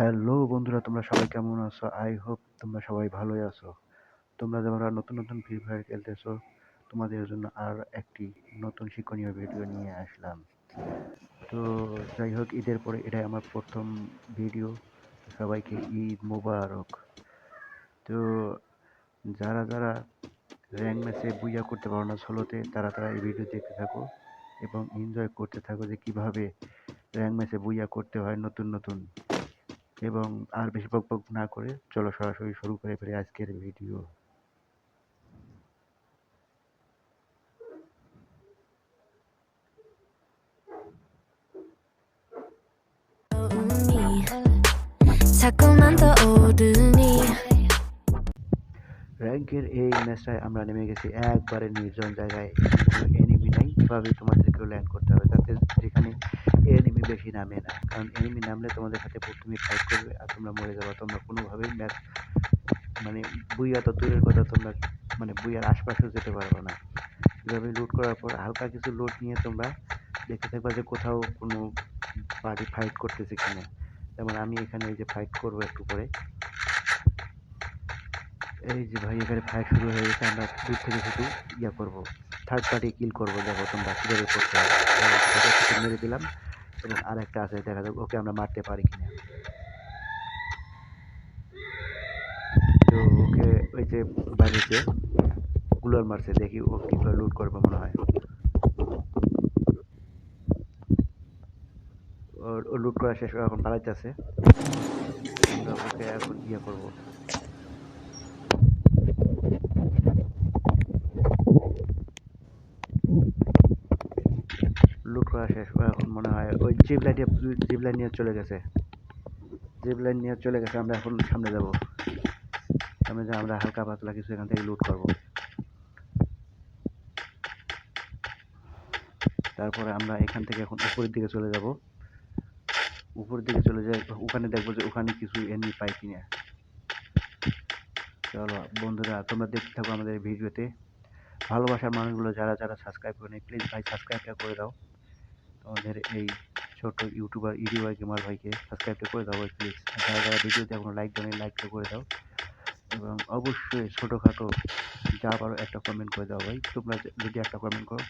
Hello বন্ধুরা, তোমরা সবাই কেমন আছো? আই হোপ তোমরা সবাই ভালোই আছো। তোমরা যারা নতুন নতুন ফ্রি ফায়ার খেলতেছো, তোমাদের জন্য আর একটি নতুন শিক্ষণীয় ভিডিও নিয়ে আসলাম। তো যাই হোক, ঈদের পরে এটাই আমার প্রথম ভিডিও সবাইকে ঈদ মোবারক। তো যারা যারা র্যাঙ্ক ম্যাচে বুইয়া করতে পারো না সোলোতে তারা তারা এই ভিডিও দেখতে থাকো এবং এনজয় করতে থাকো যে কীভাবে র্যাঙ্ক ম্যাচে বুইয়া করতে হয় নতুন নতুন। এবং আর বেশি বকবক না করে চলো সরাসরি শুরু করে ফেলি আজকের ভিডিও র্যাঙ্কের এই ম্যাচটায় আমরা নেমে গেছি একবারে নির্জন জায়গায়। এনিমি নাই। এভাবেই তোমাদেরকেও ল্যান্ড করতে হবে? তাতে যেখানে এনিমি বেশি নামে না। কারণ এনিমি নামলে তোমাদের সাথে প্রথমে ফাইট করবে আর তোমরা মরে যাবে তোমরা কোনোভাবেই ম্যাচ মানে বুইয়া তো দূরের কথা, তোমরা মানে বুইয়ার আশপাশেও যেতে পারবে না। এভাবে লুট করার পর হালকা কিছু লুট নিয়ে তোমরা দেখতে থাকবা যে কোথাও কোনো পার্টি ফাইট করতেছে কিনা। যেমন আমি এখানে এই যে ফাইট করব একটু পরে। এই যে ভাই, এখানে ফাইট শুরু হয়ে গেছে, আমরা দূর থেকে শুধু ইয়া করব। থার্ড পার্টি কিল করব, দেখো তোমরা কীভাবে করতে হবে মেরে দিলাম। এবং আর একটা আছে, দেখা যাক ওকে আমরা মারতে পারি কিনা। তো ওকে ওই যে বাইরেতে গুলার মারছে, দেখি ও কীভাবে লুট করবে মনে হয়। ওর, ও লুট করা শেষ করে এখন পালাইতেছে। আমরা ওকে এখন ইয়ে করব লুট করা শেষ ও এখন মনে হয় ওই জিপ লাইন জিপ লাইন নিয়ে চলে গেছে। জিপ লাইন নিয়ে চলে গেছে, আমরা এখন সামনে যাব। সামনে যা আমরা হালকা পাতলা কিছু এখান থেকে লুট করব। তারপরে আমরা এখান থেকে এখন উপরের দিকে চলে যাব। উপরের দিকে চলে যাই, ওখানে দেখব যে ওখানে কিছু এমনি পাই কিনা। চলো বন্ধুরা, তোমরা দেখতে থাকো আমাদের ভিডিওতে ভালোবাসার মানুষগুলো, যারা যারা সাবস্ক্রাইব করে প্লিজ ভাই সাবস্ক্রাইবটা করে দাও। তোমাদের এই ছোট ইউটিউবার ইউটিউবার গেমার ভাইকে সাবস্ক্রাইবটা করে দাও প্লিজ যারা যারা ভিডিওতে এখনও লাইক দেয়নি লাইকটা করে দাও। এবং অবশ্যই ছোটোখাটো যা পারো একটা কমেন্ট করে দাও ভাই। তোমরা যদি একটা কমেন্ট করো,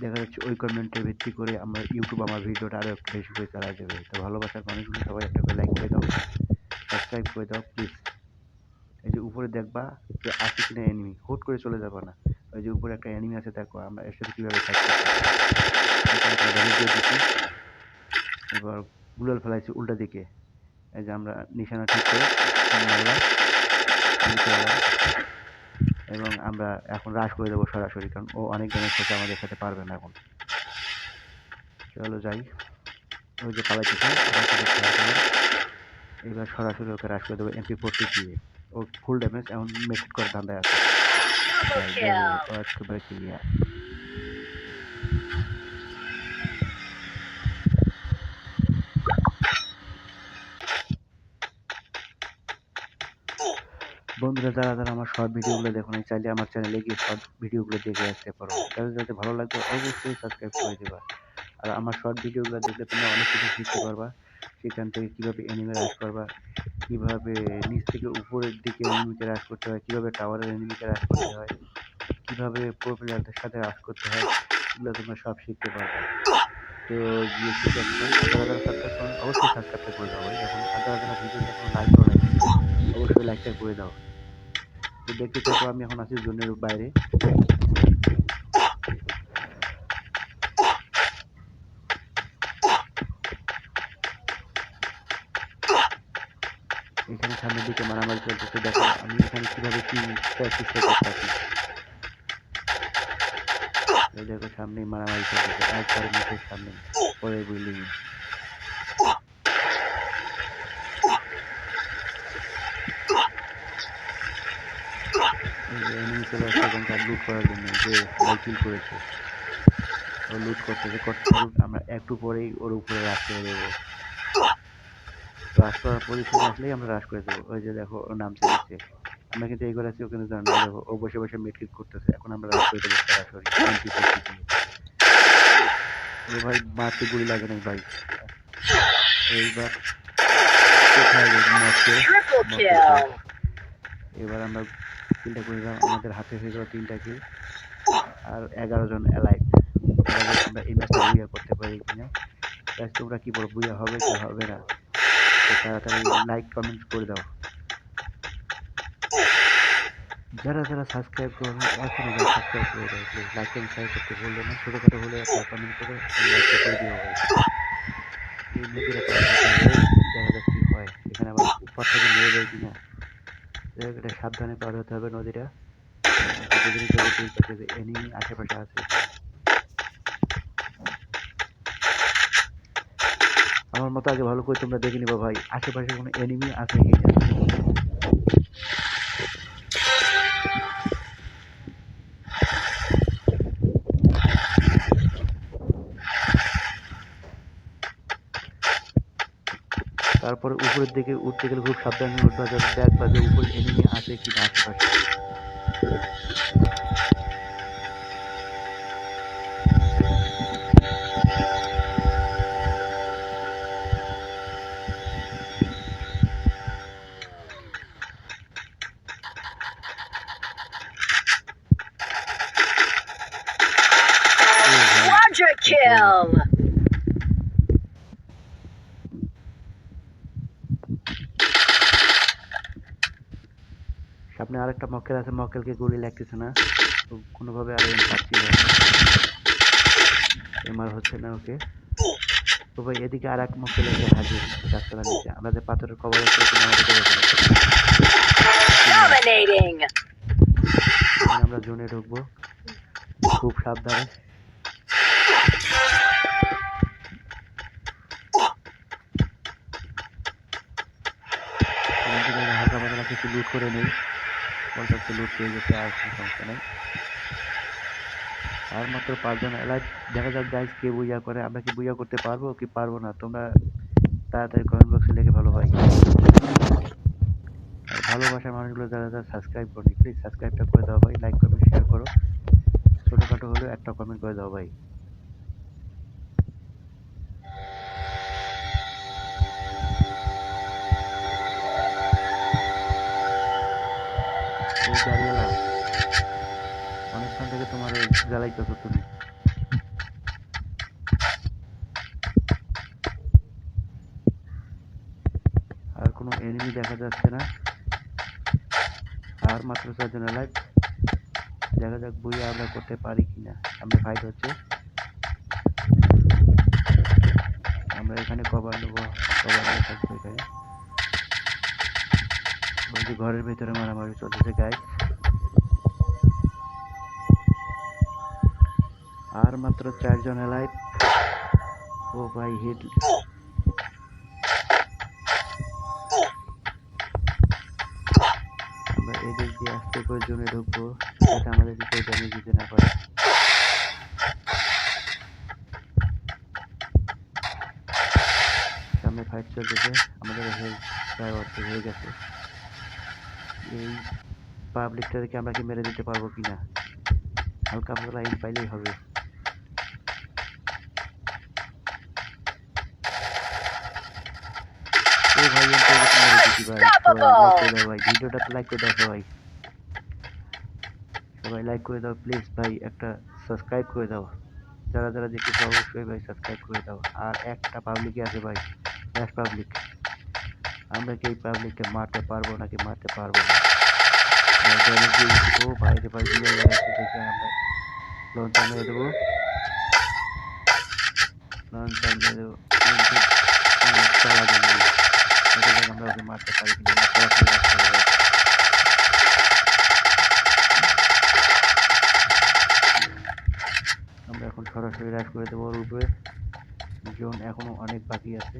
দেখা যাচ্ছে ওই কমেন্টের ভিত্তি করে আমার ইউটিউব আমার ভিডিওটা আরও একটু বেশি করে চালা যাবে। তো ভালোবাসার মানুষগুলো সবাই একটা করে লাইক করে দাও। সাবস্ক্রাইব করে দাও প্লিজ এই যে উপরে দেখবা যে আসে কিনা এনিমি হুট করে চলে যাবে না। ওই যে উপরে একটা এনিমি আছে, দেখো আমরা এর সাথে কীভাবে করছি। এবার গুলাল ফেলাইছি উল্টা দিকে। এই যে আমরা নিশানা ঠিক করে। এবং আমরা এখন রাশ করে দেবো সরাসরি কারণ ও অনেক জনের সাথে আমাদের সাথে পারবে না এখন। চলো যাই। ওই যে করে। এবার সরাসরি ওকে রাশ করে দেবো এমপি ফোরটি দিয়ে ও ফুল ড্যামেজ এখন মেসেজ করে ধান্দায় আছে যাই, যাব, ও একেবারে ক্লিয়ার বন্ধুরা, যারা যারা আমার শর্ট ভিডিওগুলো দেখো না চাইলে আমার চ্যানেলে গিয়ে শর্ট ভিডিওগুলো দেখে আসতে পারো। যাদের যাতে ভালো লাগবে, অবশ্যই সাবস্ক্রাইব করে দেবা। আর আমার শর্ট ভিডিওগুলো দেখলে তোমরা অনেক কিছু শিখতে পারবা। সেখান থেকে কীভাবে এনিমে রাশ করবা, কীভাবে নিচ থেকে উপরের দিকে এনিমিকে রাশ করতে হয়, কীভাবে টাওয়ারের এনিমিকে রাশ করতে হয়, কীভাবে প্রো প্লেয়ারদের সাথে রাশ করতে হয়, এগুলো তোমরা সব শিখতে পারবে। তো গিয়ে সাবস্ক্রাইব অবশ্যই সাবস্ক্রাইবটা করে দাও এখন যারা ভিডিওটা এখন লাইক করে অবশ্যই লাইকটা করে দাও। তো দেখতে থাকো, আমি এখন আছি জোনের বাইরে। এখানে সামনের দিকে মারামারি চলতেছে, দেখো, আমি এখানে কীভাবে কি প্র্যাকটিস করতেছি এই দেখো সামনে মারামারি চলতেছে, একবারে মুখের সামনে, পরে বিল্ডিং enemy চলে আসছে তার করার জন্য যে সাইকেল করেছে, ও লুট করতেছে করতে আমরা একটু পরেই ওর উপরে রাশ করে দেবো। রাশ করার পজিশনে আসলেই আমরা রাশ করে দেবো। ওই যে দেখো, ওর নাম চলেছে আমরা কিন্তু এই করে আছি, ও কিন্তু জানো দেখো, ও বসে বসে মিটকিট করতেছে। এখন আমরা রাশ করে দেবো সরাসরি ভাই, মারতে গুলি লাগে না ভাই। এইবার কোথায় রে মরছে Triple মরছে kill. সব। এবার আমরা কিলটা করে দিলাম আমাদের হাতে হয়ে গেল তিনটা কিল। আর এগারো জন অ্যালাইভ আমরা এই ম্যাচটা করতে পারি কিনা Guys, তোমরা কি বলো বুইয়া হবে কি হবে না? তাড়াতাড়ি লাইক কমেন্ট করে দাও। যারা যারা সাবস্ক্রাইব করো এখনও যারা সাবস্ক্রাইব করে দাও প্লিজ লাইক এন্ড শেয়ার করতে বলল না। ছোটোখাটো হলে একটা কমেন্ট করে লাইক করে দিও এই হবে, দেখা যাক কি হয়। এখানে আবার উপর থেকে মেরে যায় কিনা। এটা সাবধানে পার হতে হবে নদীটা। এনিমি আশেপাশে আছে। আমার মতো আগে ভালো করে তোমরা দেখে নিবা ভাই, আশেপাশে কোনো এনিমি আছে কিনা তারপরে উপরের দিকে উঠতে গেলে খুব সাবধানে উঠতে হবে ব্যাগ বাজে উপরে এনিমি আছে কি না আশেপাশে kill. সামনে আরেকটা মক্কেল আছে মক্কেলকে গুলি লাগতেছে না। তো কোনোভাবে আর পাচ্ছি না এমআর হচ্ছে না ওকে। তো ভাই এদিকে আর এক মক্কেল এসে হাজির গাছতলা নিচে। আমরা যে পাথরের কবর আছে। আমরা জোনে ঢুকবো। খুব সাবধানে। কিছু লুট করে নেই। পঞ্চাশটা লুট পেয়ে গেছে আর কোনো সমস্যা নেই। আর মাত্র পাঁচজন এলাইভ দেখা যাক গাইজ কে বুঝা করে, আমরা কি বুঝা করতে পারব কি পারব না, তোমরা তাড়াতাড়ি কমেন্ট বক্সে লিখে ভালো ভাই। আর ভালোবাসার মানুষগুলো যারা যারা সাবস্ক্রাইব করি প্লিজ সাবস্ক্রাইবটা করে দাও ভাই লাইক কমেন্ট শেয়ার করো। ছোটোখাটো হলেও একটা কমেন্ট করে দাও ভাই। জ্বালাইতেছো তুমি। আর কোনো এনিমি দেখা যাচ্ছে না। আর মাত্র ছজন লাইভ দেখা যাক বই আমরা করতে পারি কিনা। আমরা ফাইট হচ্ছে। আমরা এখানে কভার নেব। কভার নিয়ে থাকব এখানে। ঘরের ভেতরে মারামারি চলতেছে গাইড আর মাত্র চারজন লাইভ ও ভাই, হিট। আমরা এদিক দিয়ে আস্তে করে জমে ঢুকবো, যাতে আমাদেরকে কেউ ড্যামেজ দিতে না পারে। সামনে ফাইট চলতেছে। আমাদের হেলথ প্রায় অর্ধেক হয়ে গেছে। এই পাবলিকটাকে আমরা কি মেরে দিতে পারব কিনা? হালকা পাতলা ইন পাইলেই হবে। ও ভাই ভাই। ভিডিওটা লাইক করে দাও সবাই। সবাই লাইক করে দাও প্লিজ ভাই একটা সাবস্ক্রাইব করে দাও। যারা যারা অবশ্যই ভাই সাবস্ক্রাইব করে দাও। আর একটা পাবলিকই আছে ভাই ল্যাশ পাবলিক আমরা কি এই পাবলিককে মারতে পারব নাকি মারতে পারব না? ও ভাই রে ভাই দেখে আমরা লঞ্চার মেরে দেবো। লঞ্চার মেরে দেবো। দেখ আমরা ওকে মারতে পারি কিনা আমরা এখন সরাসরি রাশ করে দেবো ওর উপরে জোন এখনও অনেক বাকি আছে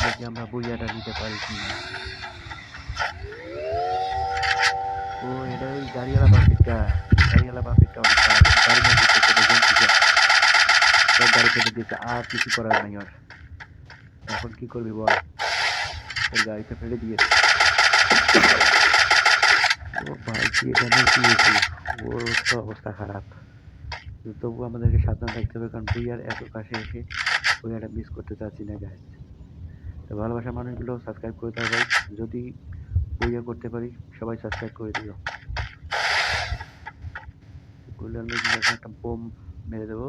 দেখি আমরা বুইয়াটা নিতে পারি কি না। ও এটা ওই গাড়িওয়ালা পাবলিকটা গাড়িওয়ালা পাবলিকটা অনেক। গাড়ি সব গাড়ি কেটে দিচ্ছে আর কিছু করার নাই ওর এখন কি করবি বল? ওর গাড়িতে ফেলে দিয়েছে। ভাই দিয়েছি ওর তো অবস্থা খারাপ। তবুও আমাদেরকে সাবধান থাকতে হবে, কারণ ভুইয়ার এত কাছে এসে ওই একটা মিস করতে চাচ্ছি না গাইজ তো ভালোবাসা মানুষগুলো সাবস্ক্রাইব করে দাও, ভাই। যদি ভুইয়া করতে পারি সবাই সাবস্ক্রাইব করে দিও। একটা বোম মেরে দেবো।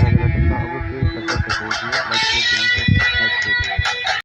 Thank you.